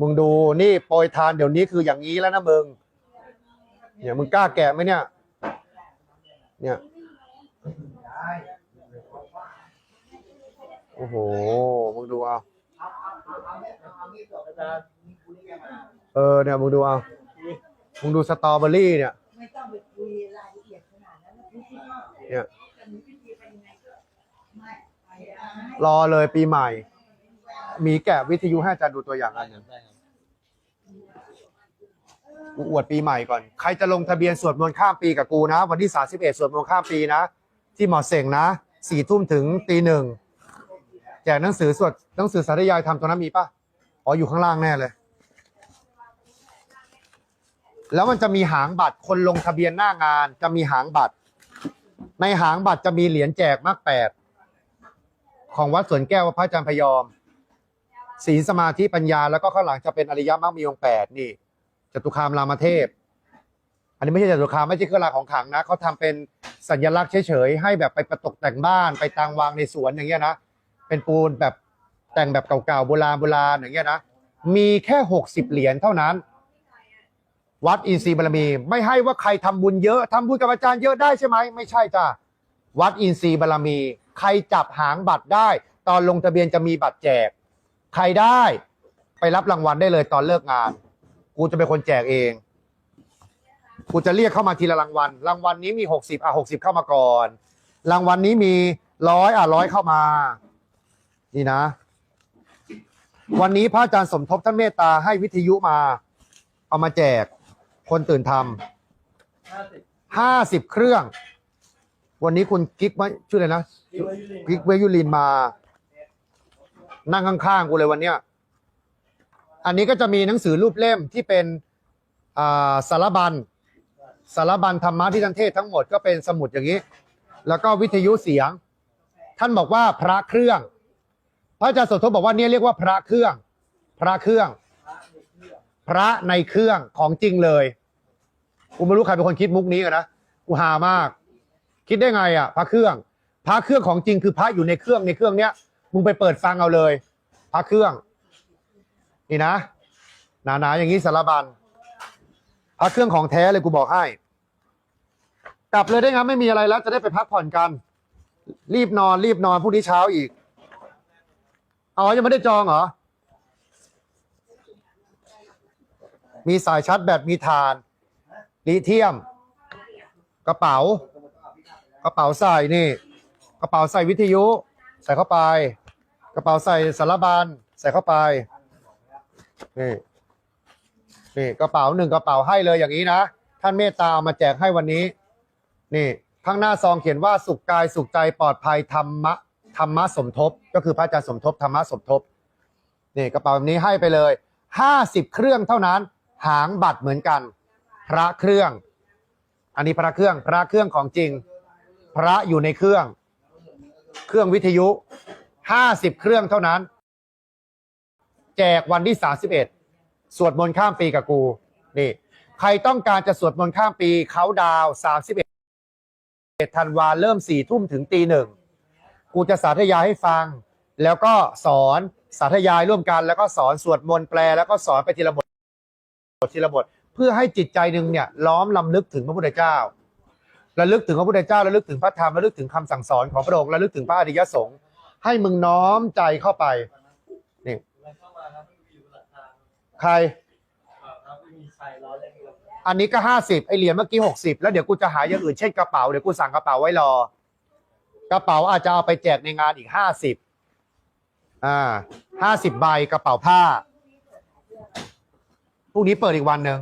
มึงดูนี่โปรยทานเดี๋ยวนี้คืออย่างนี้แล้วนะมึง เนี่ยมึงกล้าแกะไหมเนี่ย เนี่ยโอ้โห มึงดูเอา เออเนี่ยมึงดูเอา มึงดูสตรอเบอรี่เนี่ย เนี่ย รอเลยปีใหม่ มีแกะวิทยุให้อาจารย์ดูตัวอย่างอันหนึ่งกูอวดปีใหม่ก่อน ใครจะลงทะเบียนสวดมนต์ข้ามปีกับกูนะ วันที่ 31 สวดมนต์ข้ามปีนะ ที่หมอเสงนะสี่ทุ่มถึงตีหนึ่งแจกหนังสือสวดหนังสือสาธยายทำตรงนั้นมีปะอ๋ออยู่ข้างล่างแน่เลย แล้วมันจะมีหางบัตรคนลงทะเบียนหน้างาน จะมีหางบัตร ในหางบัตรจะมีเหรียญแจกมากแปดของวัดสวนแก้ววัดพระอาจารย์พยอม ศีลสมาธิปัญญาแล้วก็ข้างหลังจะเป็นอริยมรรคมีองค์แปดนี่จตุคามรามเทพ อันนี้ไม่ใช่จตุคามไม่ใช่เครื่องรางของขลังนะเขาทำเป็นสัญลักษณ์เฉยๆให้แบบไปประตกแต่งบ้านไปตางวางในสวนอย่างเงี้ยนะเป็นปูนแบบแต่งแบบเก่าๆโบราณโบราณอย่างเงี้ยนะมีแค่หกสิบเหรียญเท่านั้น วัดอินทรีย์บารมี ไม่ให้ว่าใครทำบุญเยอะทำบุญกับอาจารย์เยอะได้ใช่ไหมไม่ใช่จ้าวัดอินทรีย์บารมี ใครจับหางบัตรได้ ตอนลงทะเบียนจะมีบัตรแจก ใครได้ไปรับรางวัลได้เลยตอนเลิกงาน กูจะเป็นคนแจกเอง กูจะเรียกเข้ามาทีละรางวัล รางวัลนี้มีหกสิบอะหกสิบเข้ามาก่อน รางวัลนี้มีร้อยอะร้อยเข้ามา นี่นะ วันนี้พระอาจารย์สมทบท่านเมตตาให้วิทยุมา เอามาแจก คนตื่นทำห้าสิบเครื่อง วันนี้คุณกิ๊กมาชื่ออะไรนะกิ๊กเวยุลินมา นั่งข้างๆกูเลยวันเนี้ยอันนี้ก็จะมีหนังสือรูปเล่มที่เป็นสารบัญสารบัญธรรมะที่ท่านเทศทั้งหมดก็เป็นสมุดอย่างนี้ แล้วก็วิทยุเสียง ท่านบอกว่าพระเครื่อง พระอาจารย์สมทบบอกว่าเนี่ยเรียกว่าพระเครื่อง พระเครื่อง พระในเครื่องของจริงเลยกูไม่รู้ใครเป็นคนคิดมุกนี้อะนะกูหามาก คิดได้ไงอะ พระเครื่อง พระเครื่องของจริงคือพระอยู่ในเครื่องในเครื่องเนี้ยมึงไปเปิดฟังเอาเลย ระเครื่อง นี่นะหนาๆอย่างนี้สารบัญพระเครื่องของแท้เลยกูบอกให้ กลับเลยได้ไงไม่มีอะไรแล้ว จะได้ไปพักผ่อนกัน รีบนอน รีบนอนพรุ่งนี้เช้าอีกอ๋อยังไม่ได้จองเหรอ มีสายชาร์จแบตมีฐานลิเทียม กระเป๋า กระเป๋าใส่นี่ กระเป๋าใส่วิทยุ ใส่เข้าไป กระเป๋าใส่สารบัญใส่เข้าไป นี่ นี่กระเป๋าหนึ่งกระเป๋าให้เลยอย่างนี้นะ ท่านเมตตาเอามาแจกให้วันนี้ นี่ข้างหน้าซองเขียนว่าสุขกายสุขใจปลอดภัยธรรมะธรรมะสมทบ ก็คือพระอาจารย์สมทบธรรมะสมทบ นี่กระเป๋าแบบนี้ให้ไปเลยห้าสิบเครื่องเท่านั้น หางบัตรเหมือนกัน พระเครื่อง อันนี้พระเครื่องพระเครื่องของจริง พระอยู่ในเครื่อง เครื่องวิทยุ ห้าสิบเครื่องเท่านั้น แจกวันที่สาสิบเอ็ดสวดมนต์ข้ามปีกับกู นี่ ใครต้องการจะสวดมนต์ข้ามปีเขาดาวสามสิบเอ็ดธันวาเริ่มสี่ทุ่มถึงตีหนึ่ง กูจะสาธยายให้ฟัง แล้วก็สอนสาธยายร่วมกัน แล้วก็สอนสวดมนต์แปล แล้วก็สอนไปทีละบททีละบทเพื่อให้จิตใจหนึ่งเนี่ยล้อมลำลึกถึงพระพุทธเจ้าระลึกถึงพระพุทธเจ้าระลึกถึงพระธรรมระลึกถึงคำสั่งสอนของพระองค์ระลึกถึงพระอริยสงฆ์ ให้มึงน้อมใจเข้าไป นี่ใคร อันนี้ก็ห้าสิบไอเหรียญเมื่อกี้หกสิบแล้วเดี๋ยวกูจะหาอย่างอื่นเช่นกระเป๋าเดี๋ยวกูสั่งกระเป๋าไว้รอ กระเป๋าอาจจะเอาไปแจกในงานอีกห้าสิบอ่าห้าสิบใบกระเป๋าผ้าพรุ่งนี้เปิดอีกวันหนึ่ง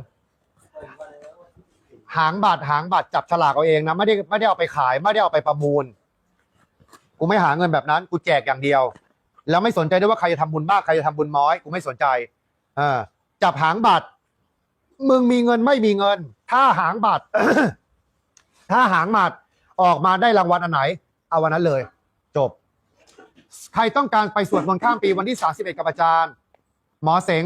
หางบัตรหางบัตรจับฉลากเอาเองนะไม่ได้ไม่ได้เอาไปขายไม่ได้เอาไปประมูล กูไม่หาเงินแบบนั้น กูแจกอย่างเดียว แล้วไม่สนใจด้วยว่าใครจะทำบุญมากใครจะทำบุญน้อย กูไม่สนใจเออจับหางบัตร มึงมีเงินไม่มีเงิน ถ้าหางบัตร ถ้าหางบัตรออกมาได้รางวัลอันไหน เอาวันนั้นเลย จบ ใครต้องการไปสวดมนต์ข้ามปีวันที่31กับอาจารย์ หมอเสง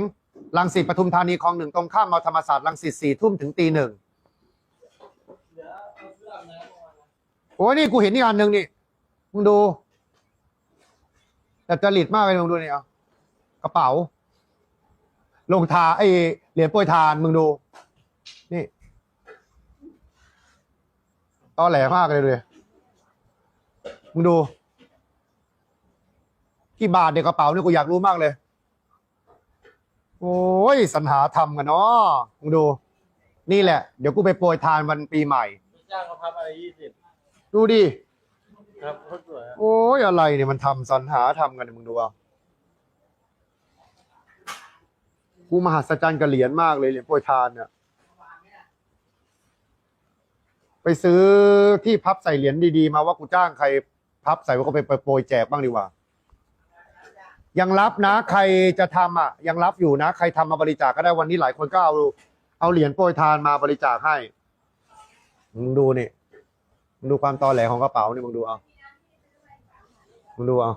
ลังสิตปทุมธานีคลองหนึ่งตรงข้ามมอธรรมศาสตร์ลังสิตสี่ทุ่มถึงตีหนึ่งโอ้ยนี่กูเห็นนี่อันหนึ่งนี่ มึงดู แต่จริตมากเลยมึงดูนี่เอากระเป๋า ลงทาไอเหรียญโปรยทานมึงดู นี่ตอแหลมากเลยเลยมึงดู กี่บาทเด็กกระเป๋าเนี่ยกูอยากรู้มากเลย โอ้ยสรรหาทำกันเนาะมึงดู นี่แหละ เดี๋ยวกูไปโปรยทานวันปีใหม่จ้างเขาพับอะไรยี่สิบดูดิ ครับโคตรสวยโอ้ยอะไรเนี่ยมันทำสรรหาทำกันเนี่ยมึงดูเอากูมหัศจรรย์กับเหรียญมากเลยเหรียญโปรยทานเนี่ยไปซื้อที่พับใส่เหรียญดีๆ มาว่ากูจ้างใครพับใส่ว่าก็ไปโปรยแจกบ้างดีกว่า ยังรับนะ ใครจะทำอะ ยังรับอยู่นะ ใครทำมาบริจาคก็ได้วันนี้หลายคนก็เอาเอาเหรียญโปรยทานมาบริจาคให้มึงดูนี่มึงดูความตอแหลของกระเป๋านี่มึงดูเอา มึงดูเอา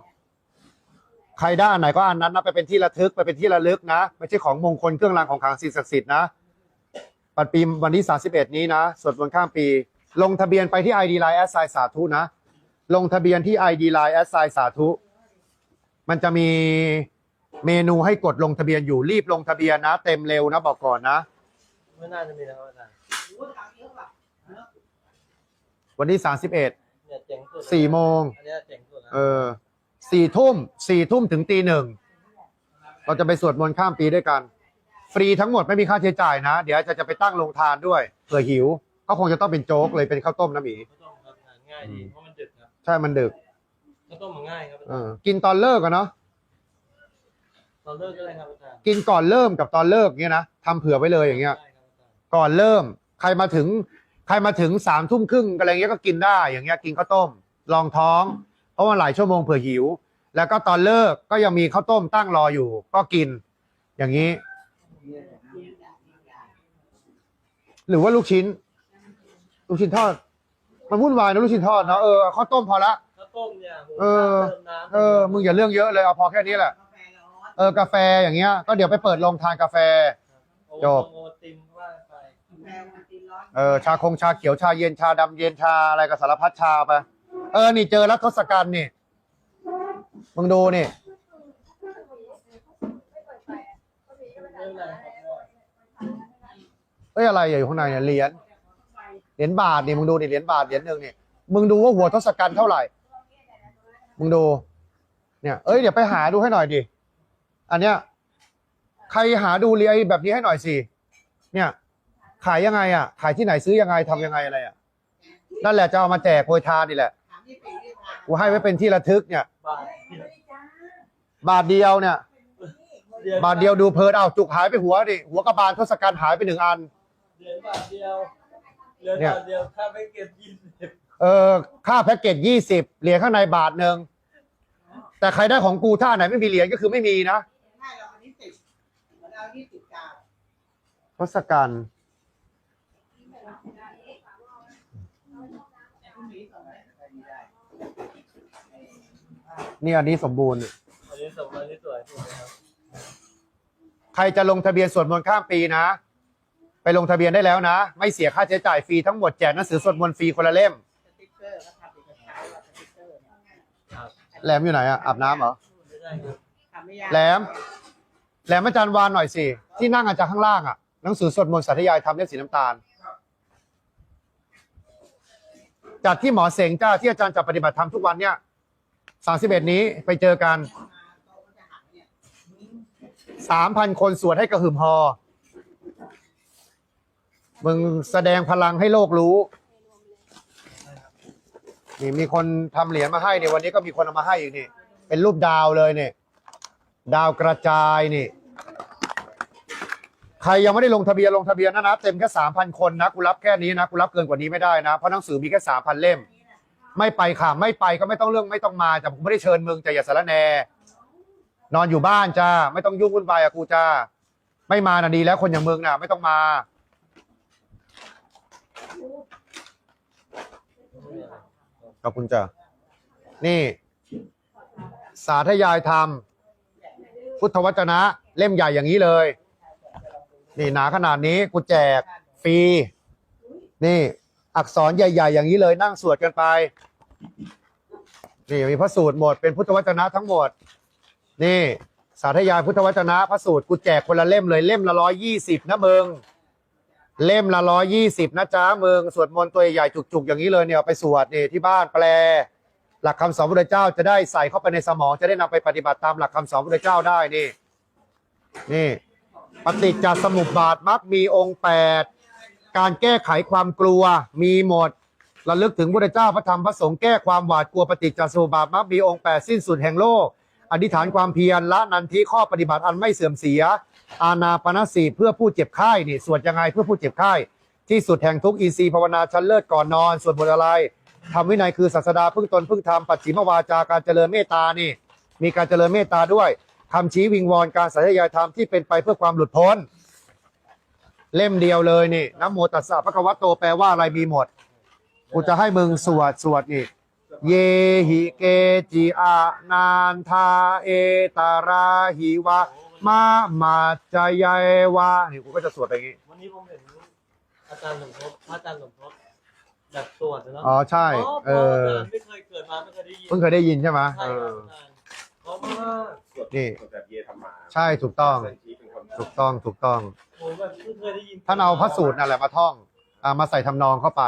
ใครได้อันไหนก็อันนั้นนะไปเป็นที่ระทึกไปเป็นที่ระลึกนะไม่ใช่ของมงคลเครื่องรางของขลังสิ่งศักดิ์สิทธิ์นะปัดปีวันที่31 นี้นะสวดมนต์ข้ามปี ลงทะเบียนไปที่ ID Line แอสไซสาธุนะ ลงทะเบียนที่ ID Line แอสไซสาธุ มันจะมีเมนูให้กดลงทะเบียนอยู่รีบลงทะเบียนนะ เต็มเร็วนะบอกก่อนนะ ไม่น่าจะมีนะครับอาจารย์โอ้ทางเยอะว่ะวันที่31 เนี่ยเจ๋งสุดสี่โมงอันเนี้ยเจ๋งสุดนะ เออสี่ทุ่มสี่ทุ่มถึงตีหนึ่งเราจะไปสวดมนต์ข้ามปีด้วยกัน ฟรีทั้งหมดไม่มีค่าใช้จ่ายนะ เดี๋ยวจะจะไปตั้งโรงทานด้วยเผื่อหิว ก็คงจะต้องเป็นโจ๊กเลยเป็นข้าวต้มนะหมี ข้าวต้มครับทานง่ายดีเพราะมันดึกครับใช่มันดึกข้าวต้มมันง่ายครับอาเอจารย์อกินตอนเลิกอะเนาะตอนเลิกก็ได้ครับอาจารย์กินก่อนเริ่มกับตอนเลิกเงี้ยนะทำเผื่อไว้เลยอย่างเงี้ย ได้ครับอาจารย์ก่อนเริ่ม ใครมาถึง ใครมาถึงสามทุ่มครึ่งอะไรเงี้ยก็กินได้อย่างเงี้ยกินข้าวต้มรองท้อง เพราะว่าหลายชั่วโมงเผื่อหิว แล้วก็ตอนเลิกก็ยังมีข้าวต้มตั้งรออยู่ ก็กิน อย่างนี้ หรือว่าลูกชิ้น ลูกชิ้นทอด มันวุ่นวายนะลูกชิ้นทอดเนาะเออข้าวต้มพอละ ข้าวต้มเนี่ยโหเออ เติมน้ำเออมึงอย่าเรื่องเยอะเลยเอาพอแค่นี้แหละกาแฟร้อนเออกาแฟอย่างเงี้ย ก็เดี๋ยวไปเปิดโรงทานกาแฟจบ โอติมว่าไปกาแฟมันตีร้อนเออชาคงชาเขียวชาเย็นชาดำเย็นชาอะไรก็สารพัดชาไป เออ นี่เจอแล้วทศกัณฐ์นี่มึงดูนี่เรื่องอะไรครับพ่อเอ้ยอะไรอยู่ข้างในเนี่ยเหรียญ เหรียญบาทนี่มึงดูนี่เหรียญบาทเหรียญหนึ่งนี่ มึงดูว่าหัวทศกัณฐ์เท่าไหร่ มึงดู เนี่ย เอ้ยเดี๋ยวไปหาดูให้หน่อยดิ อันเนี้ย ใครหาดูเหรียญแบบนี้ให้หน่อยสิ เนี่ย ขายยังไงอะ ขายที่ไหนซื้อยังไงทำยังไงอะไรอะ นั่นแหละจะเอามาแจกโปรยทานนี่แหละ ถามที่ปีที่ทางกูให้ไว้เป็นที่ระทึกเนี่ย บาทบาทเดียวเนี่ย เดือนบาทเดียวดูเพลินเอาจุกหายไปหัวดิหัวกระบาลทศกัณฐ์หายไปหนึ่งอัน เดือนบาทเดียวเดือนเนี่ยบาทเดียวค่าไม่เก็บยี่สิบเออค่าแพ็กเกจยี่สิบเหรียญข้างในบาทหนึ่งแต่ใครได้ของกูถ้าอันไหนไม่มีเหรียญก็คือไม่มีนะให้เราอันนี้ติดเหมือนเอาที่ติดกาวทศกัณฐ์ แต่พรุ่งนี้ส่งให้ใครได้ นี่อันนี้สมบูรณ์ อันนี้สมอันนี้สวยถูกไหมครับใครจะลงทะเบียนสวดมนต์ข้ามปีนะ ไปลงทะเบียนได้แล้วนะ ไม่เสียค่าใช้จ่ายฟรีทั้งหมดแจกหนังสือสวดมนต์ฟรีคนละเล่มสติ๊กเกอร์เขาทำเอกสารว่าสติ๊กเกอร์เนี่ยครับแหลมอยู่ไหนอะอาบน้ำเหรอไม่ได้ครับทำไม่ยากแหลมแหลมอาจารย์วานหน่อยสิ ที่นั่งอาจารย์ข้างล่างอะหนังสือสวดมนต์สาธยายทำเล่มสีน้ำตาลจัดที่หมอเสงจ้าที่อาจารย์จะปฏิบัติธรรมทุกวันเนี่ย สามสิบเอ็ดนี้ไปเจอกันสามพันคนสวดให้กระหึ่มฮอ มึงแสดงพลังให้โลกรู้ นี่มีคนทำเหรียญมาให้เนี่ยวันนี้ก็มีคนเอามาให้อีกนี่ เป็นรูปดาวเลยเนี่ย ดาวกระจายนี่ ใครยังไม่ได้ลงทะเบียนลงทะเบียนนะนะ เต็มแค่สามพันคนนะ กูรับแค่นี้นะ กูรับเกินกว่านี้ไม่ได้นะ เพราะหนังสือมีแค่สามพันเล่ม ไม่ไปค่ะ ไม่ไปก็ไม่ต้องเรื่องไม่ต้องมาแต่ผมไม่ได้เชิญมึงแต่อย่าสารแหนนอนอยู่บ้านจ้าไม่ต้องยุ่งวุ่นวายกับกูจ้าไม่มานะดีแล้วคนอย่างมึงน่ะ ไม่ต้องมา ขอบคุณจ้านี่ สาธยายธรรม พุทธวจนะ เล่มใหญ่อย่างนี้เลย นี่หนาขนาดนี้กูแจก ฟรี นี่ อักษรใหญ่ ๆ อย่างนี้เลยนั่งสวดกันไป นี่มีพระสูตรหมดเป็นพุทธวจนะทั้งหมด นี่ สาธยายพุทธวจนะพระสูตรกูแจกคนละเล่มเลยเล่มละร้อยยี่สิบนะมึงเล่มละร้อยยี่สิบนะจ๊ะมึงสวดมนต์ตัวใหญ่จุกๆ อย่างนี้เลยเนี่ยไปสวดนี่ที่บ้านแปล หลักคำสอนพระเจ้าจะได้ใส่เข้าไปในสมองจะได้นำไปปฏิบัติตามหลักคำสอนพระเจ้าได้นี่ นี่ ปฏิจจสมุปบาทมักมีองค์แปด การแก้ไขความกลัวมีหมดระลึกถึงพระเจ้าพระธรรมพระสงฆ์แก้ความหวาดกลัวปฏิจจสมุปบาทมักมีองค์แปดสิ้นสุดแห่งโลก อธิษฐานความเพียรละนันทิข้อปฏิบัติอันไม่เสื่อมเสีย อาณาปณสีเพื่อผู้เจ็บไข้นี่สวดยังไงเพื่อผู้เจ็บไข้ที่สุดแห่งทุกอีซีภาวนาชั้นเลิศก่อนนอนสวดบทอะไรทำวินัยคือศาสดาพึ่งตนพึ่งธรรมปัจฉิมวาจาการเจริญเมตตานี่ มีการเจริญเมตตาด้วยคำชี้วิงวอนการสาธยายธรรมที่เป็นไปเพื่อความหลุดพ้น เล่มเดียวเลยนี่นะโมตัสสะพระคะวะโตแปลว่าอะไรมีหมด กูจะให้มึงสวดสวดอีก เยหิเกจิอานันทาเอตาราหิวะมามาจายายวะนี่กูก็จะสวดไปอย่างงี้ วันนี้ผมเห็นอาจารย์สมทบพระอาจารย์สมทบแบบตรวจนะอ๋อใช่ เออไม่เคยเกิดมาไม่เคยได้ยินเพิ่งเคยได้ยินใช่ไหมใช่เอครับออาจารย์เพราะว่าสวดนี่สวดแบบเยธรรมา ใช่ถูกต้อง เซนชีเป็นคนถูกต้องถูกต้องผมแบบเพิ่งเคยได้ยินท่านเอาพระสูตรนั่นแหละมาท่องอ่ามาใส่ทำนองเข้าไป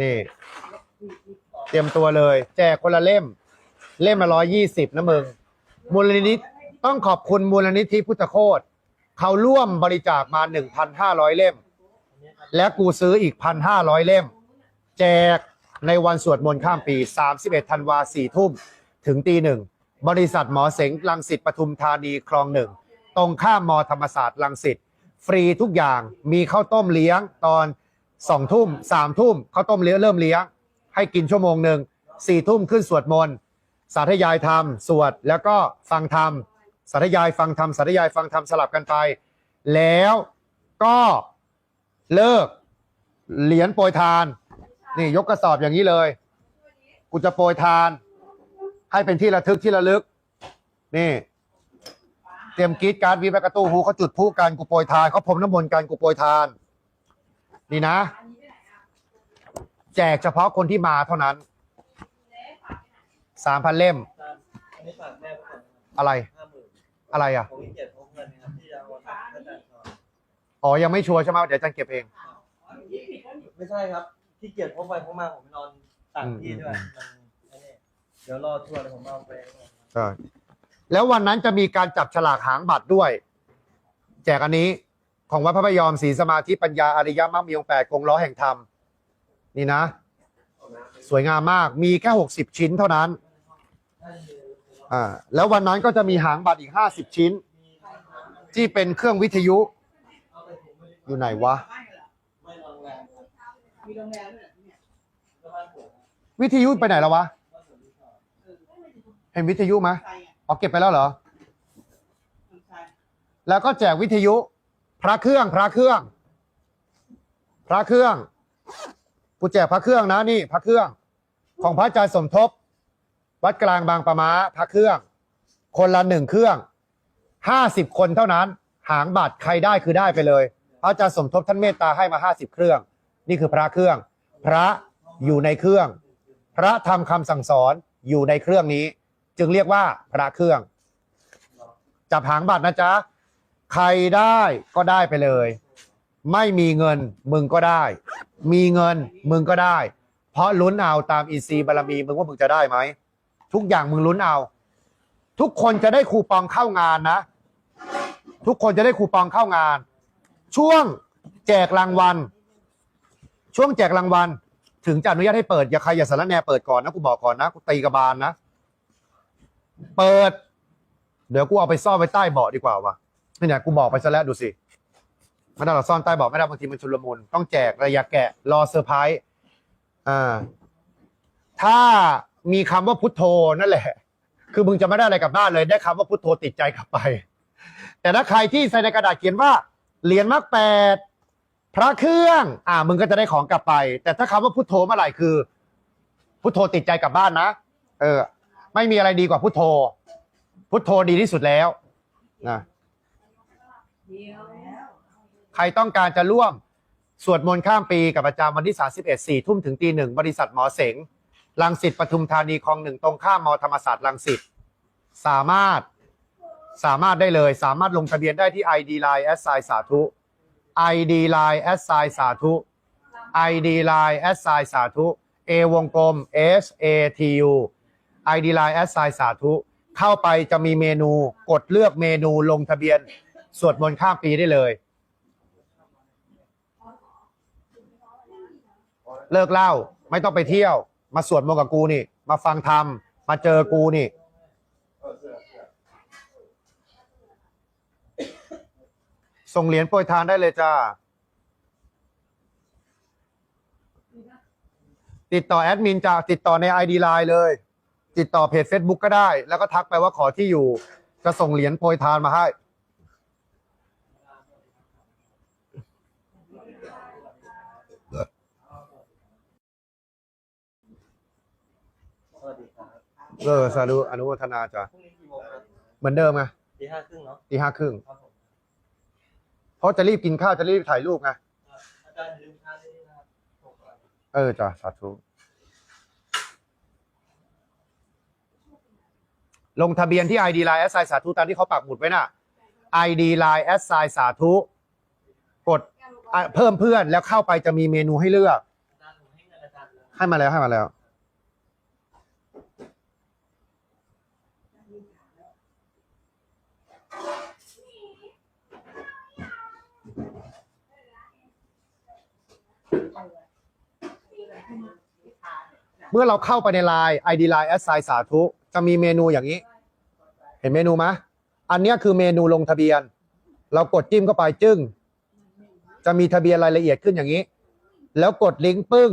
นี่ เตรียมตัวเลย แจกคนละเล่ม เล่มละร้อยยี่สิบนะมึง มูลนิธิต้องขอบคุณมูลนิธิพุทธโคตเขาร่วมบริจาคมา1,500เล่ม และกูซื้ออีก1,500เล่ม แจกในวันสวดมนต์ข้ามปี 31ธันวา4ทุ่ม ถึงตีหนึ่ง บริษัทหมอเสงลังสิตปทุมธานีคลองหนึ่ง ตรงข้ามมอธรรมศาสตร์ลังสิตฟรีทุกอย่างมีข้าวต้มเลี้ยงตอนสองทุ่มสามทุ่มข้าวต้มเลี้ยงเริ่มเลี้ยง ให้กินชั่วโมงหนึ่งสี่ทุ่มขึ้นสวดมนต์สาธยายธรรม สวดแล้วก็ฟังธรรมสาธยายฟังธรรมสาธยายฟังธรรมสลับกันไป แล้วก็เลิกเหรียญโปรยทาน นี่ยกกระสอบอย่างนี้เลย กูจะโปรยทาน ให้เป็นที่ระทึกที่ระลึก นี่ เตรียมกรีดการ์ดวีแบกระตู้ฮูเขาจุดพลุกันกูโปรยทานเขาพรมน้ำมนต์กันกูโปรยทาน นี่นะ แจกเฉพาะคนที่มาเท่านั้นสามพันเล่มอาจารย์อันนี้ฝากแม่ไปก่อนนะครับอะไรห้าหมื่นอะไรอะ ผมมีเกียรติพกเงินนะครับที่จะเอาวันพระอาจารย์สอนอ๋อ ยังไม่ชัวร์ใช่ไหมเดี๋ยวอาจารย์เก็บเอง ไม่ใช่ครับที่เกียรติพกไปพกมาผมไปนอนต่างที่ด้วยมันไอ้นี่เดี๋ยวรอทัวร์เดี๋ยวผมเอาไป ใช่ แล้ววันนั้นจะมีการจับฉลากหางบัตรด้วย แจกอันนี้ของวัดพระพยอมศรีสมาธิปัญญาอริยมรรคมีองค์แปดกงล้อแห่งธรรม นี่นะ สวยงามมากมีแค่หกสิบชิ้นเท่านั้นอ่าแล้ววันนั้นก็จะมีหางบัตรอีกห้าสิบชิ้น ที่เป็นเครื่องวิทยุ อยู่ไหนวะ วิทยุไปไหนแล้ววะ เห็นวิทยุไหม อะอ๋อเก็บไปแล้วเหรอใครแล้วก็แจกวิทยุ พระเครื่องพระเครื่อง พระเครื่องกูแจกพระเครื่องนะนี่ พระเครื่อง ของพระอาจารย์สมทบ วัดกลางบางปะมาพระเครื่อง คนละหนึ่งเครื่องห้าสิบคนเท่านั้น หางบัตรใครได้คือได้ไปเลยพระอาจารย์สมทบท่านเมตตาให้มาห้าสิบเครื่อง นี่คือพระเครื่อง พระอยู่ในเครื่อง พระทำคำสั่งสอนอยู่ในเครื่องนี้ จึงเรียกว่าพระเครื่องจับหางบัตรนะจ๊ะ ใครได้ก็ได้ไปเลย ไม่มีเงินมึงก็ได้ มีเงินมึงก็ได้ เพราะลุ้นเอาตามอีซีบารมีมึงว่ามึงจะได้ไหมทุกอย่างมึงลุ้นเอา ทุกคนจะได้คูปองเข้างานนะ ทุกคนจะได้คูปองเข้างาน ช่วงแจกรางวัล ช่วงแจกรางวัล ถึงจะอนุญาตให้เปิดอย่าใครอย่าสารแนเปิดก่อนนะกูบอกก่อนนะกูตีกระบาลนะ เปิด เดี๋ยวกูเอาไปซ่อนไว้ใต้เบาะดีกว่าวะนี่เนี่ยกูบอกไปซะแล้วดูสิไม่ได้เราซ่อนใต้เบาะไม่ได้บางทีมันชุลมุนต้องแจกระยะแกะ รอเซอร์ไพรส์อ่า ถ้ามีคำว่าพุทโธนั่นแหละ คือมึงจะไม่ได้อะไรกลับบ้านเลย ได้คำว่าพุทโธติดใจกลับไป แต่ถ้าใครที่ใส่ในกระดาษเขียนว่าเหรียญมรรคแปดพระเครื่อง อ่า มึงก็จะได้ของกลับไป แต่ถ้าคำว่าพุทโธเมื่อไหร่คือ พุทโธติดใจกลับบ้านนะ เออ ไม่มีอะไรดีกว่าพุทโธ พุทโธดีที่สุดแล้วนะใครต้องการจะร่วมสวดมนต์ข้ามปีกับอาจารย์วันที่ 31 4 ทุ่มถึงตีหนึ่งบริษัทหมอเสงลังสิตปทุมธานีคลองหนึ่งตรงข้ามมอธรรมศาสตร์ลังสิตสามารถสามารถได้เลย สามารถลงทะเบียนได้ที่ ID Line แอสไซสาธุ ID Line แอสไซสาธุ ID Line แอสไซสาธุ A วงกลม S A T U ID Line แอสไซสาธุ เข้าไปจะมีเมนูกดเลือกเมนูลงทะเบียน สวดมนต์ข้ามปีได้เลย เลิกเหล้าไม่ต้องไปเที่ยว มาสวดมนต์กับกูนี่ มาฟังธรรม มาเจอกูนี่ส่งเหรียญโปรยทานได้เลยจ้า ติดต่อแอดมินจ้าติดต่อใน ID Line เลย ติดต่อเพจ Facebook ก็ได้ แล้วก็ทักไปว่าขอที่อยู่ จะส่งเหรียญโปรยทานมาให้ สวัสดีครับเออสาธุอนุโมทนาจ้ะพรุ่งนี้กี่โมงครับเหมือนเดิมไงตีห้าครึ่งเนาะตีห้าครึ่งครับผมเพราะจะรีบกินข้าวจะรีบถ่ายรูปไง อาจารย์อย่าลืมทานด้วยนะครับหกวันเออจ้ะสาธุ ลงทะเบียนที่ ID Line แอสไซสาธุตามที่เขาปักหมุดไว้น่ะ ID Line แอสไซสาธุกดอะเพิ่มเพื่อนแล้วเข้าไปจะมีเมนูให้เลือก ให้เงินอาจารย์แล้วให้มาแล้วให้มาแล้ว เมื่อเราเข้าไปในไลน์ ID Line แอสไซสาธุ จะมีเมนูอย่างนี้ เห็นเมนูไหมอันนี้คือเมนูลงทะเบียน เรากดจิ้มเข้าไปจึ้ง จะมีทะเบียนรายละเอียดขึ้นอย่างนี้ แล้วกดลิงก์ปึ้ง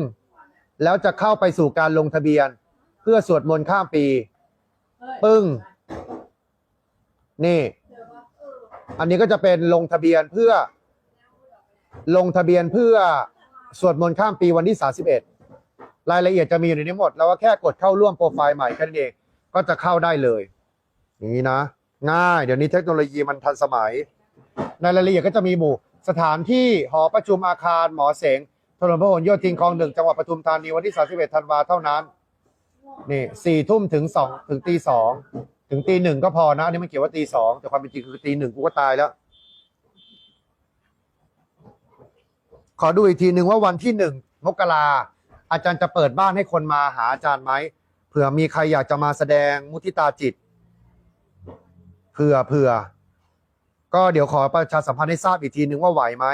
แล้วจะเข้าไปสู่การลงทะเบียน เพื่อสวดมนต์ข้ามปี ปึ้ง นี่ อันนี้ก็จะเป็นลงทะเบียนเพื่อ ลงทะเบียนเพื่อสวดมนต์ข้ามปีวันที่ 31 รายละเอียดจะมีอยู่ในนี้หมดแล้วก็แค่กดเข้าร่วมโปรไฟล์ใหม่แค่นั้นเอง ก็จะเข้าได้เลย อย่างนี้นะ ง่าย เดี๋ยวนี้เทคโนโลยีมันทันสมัย ในรายละเอียดก็จะมีหมู่ สถานที่หอประชุมอาคารหมอเสงถนนพหลโยธินคลองหนึ่งจังหวัดปทุมธานีวันที่ 31 ธันวาเท่านั้น นี่สี่ทุ่มถึงสองถึงตีสองถึงตีหนึ่งก็พอนะอันนี้มันเขียนว่าตีสองแต่ความเป็นจริงคือตีหนึ่งกูก็ตายแล้ว ขอดูอีกทีหนึ่งว่าวันที่หนึ่งมกราอาจารย์จะเปิดบ้านให้คนมาหาอาจารย์ไหม เผื่อมีใครอยากจะมาแสดงมุทิตาจิตเผื่อเผื่อก็เดี๋ยวขอประชาสัมพันธ์ให้ทราบอีกทีหนึ่งว่าไหวไหม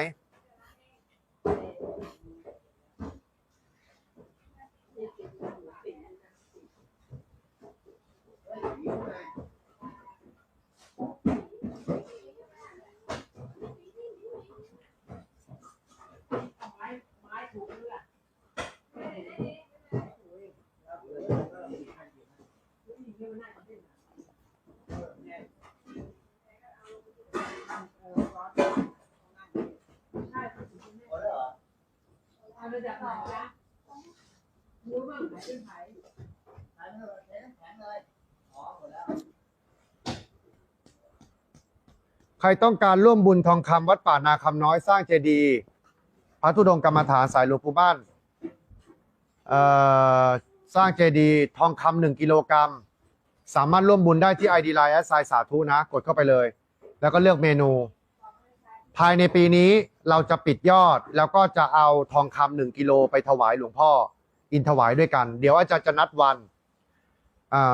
พอแล้วเหรอ เอาระ ดับไหนจ๊ะรู้บ้างไหนเป็นไผทานเลยแข็งแข็งเลยอ๋อหมดแล้วใครต้องการร่วมบุญทองคำวัดป่านาคำน้อยสร้างเจดีย์พระธุดงค์กรรมฐานสายหลวงปู่บ้านสร้างเจดีย์ทองคำหนึ่งกิโลกรัม สามารถร่วมบุญได้ที่ ID Line แอสไซสาธุนะ กดเข้าไปเลย แล้วก็เลือกเมนู ภายในปีนี้เราจะปิดยอดแล้วก็จะเอาทองคำหนึ่งกิโลไปถวายหลวงพ่อ อินถวายด้วยกัน เดี๋ยวอาจารย์จะนัดวัน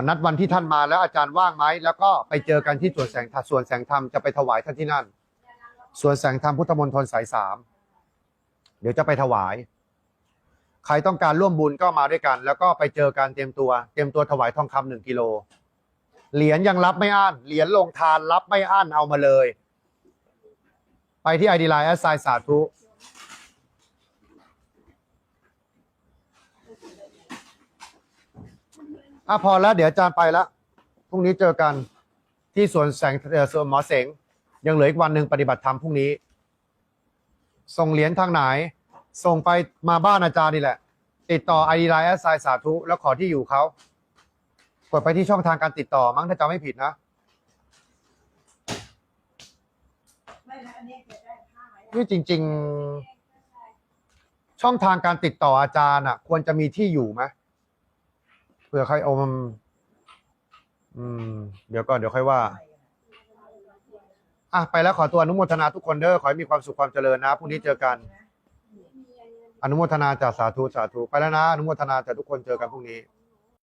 นัดวันที่ท่านมาแล้วอาจารย์ว่างไหมแล้วก็ไปเจอกันที่สวนแสงธรรมสวนแสงธรรมจะไปถวายท่านที่นั่นสวนแสงธรรมพุทธมณฑลสายสามเดี๋ยวจะไปถวาย ใครต้องการร่วมบุญก็มาด้วยกัน แล้วก็ไปเจอกันเตรียมตัว เตรียมตัวถวายทองคำหนึ่งกิโลเหรียญยังรับไม่อั้นเหรียญลงทานรับไม่อั้นเอามาเลย ไปที่ไอดีไลแอสไซสาธุอะพอแล้ว เดี๋ยวอาจารย์ไปแล้วพรุ่งนี้เจอกันที่สวนแสงเอ่อสวนหมอเสง ยังเหลืออีกวันหนึ่งปฏิบัติธรรมพรุ่งนี้ ส่งเหรียญทางไหน ส่งไปมาบ้านอาจารย์นี่แหละ ติดต่อไอดีไลน์แอสไซสาธุแล้วขอที่อยู่เขา กดไปที่ช่องทางการติดต่อมั้งถ้าจำไม่ผิดนะ ไม่นะอันนี้เก็บได้ นี่จริง ๆ ช่องทางการติดต่ออาจารย์อะ ควรจะมีที่อยู่ไหมเผื่อใครเอามันอืม เดี๋ยวก่อนเดี๋ยวค่อยว่าอะไปแล้วขอตัวอนุโมทนาทุกคนเด้อขอให้มีความสุขความเจริญนะพรุ่งนี้เจอกัน อนุโมทนาจากสาธุสาธุไปแล้วนะอนุโมทนาจากทุกคนเจอกันพรุ่งนี้